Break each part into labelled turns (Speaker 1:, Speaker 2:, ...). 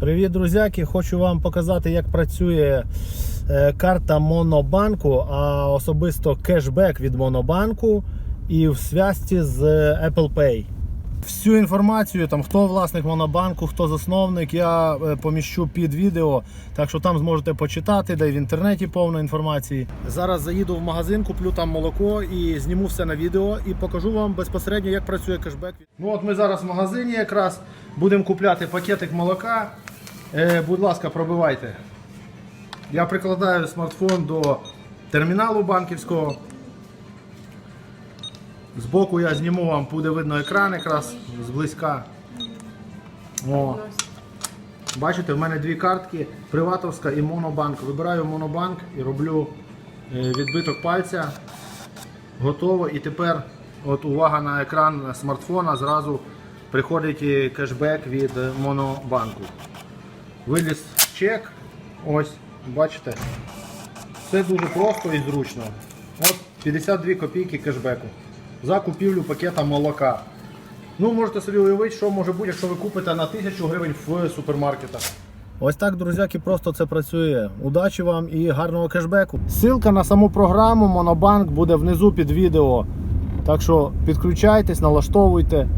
Speaker 1: Привіт, друзяки! Хочу вам показати, як працює е, карта Монобанку, а особисто кешбек від Монобанку і в зв'язці з Apple Pay. Всю інформацію, там хто власник Монобанку, хто засновник, я е, поміщу під відео, так що там зможете почитати, де в інтернеті повно інформації. Зараз заїду в магазин, куплю там молоко і зніму все на відео і покажу вам безпосередньо, як працює кешбек. Ну от ми зараз в магазині якраз будемо купляти пакетик молока. Е, будь ласка, пробивайте. Я прикладаю смартфон до терміналу банківського. Збоку я зніму вам, буде видно екран якраз зблизька. О. Бачите, в мене дві картки, Приватовська і Монобанк. Вибираю Монобанк і роблю е, відбиток пальця. Готово. І тепер, от увага на екран смартфона, зразу приходить кешбек від Монобанку. Виліз чек. Ось, бачите. Все дуже просто і зручно. От 52 копійки кешбеку за купівлю пакета молока. Ну, можете собі уявити, що може бути, якщо ви купите на 1000 гривень в супермаркетах. Ось так, друзяки, просто це працює. Удачі вам і гарного кешбеку. Ссылка на саму програму Монобанк буде внизу під відео. Так що підключайтесь, налаштовуйте.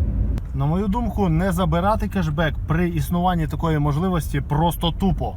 Speaker 1: На мою думку, не забирати кешбек при існуванні такої можливості просто тупо.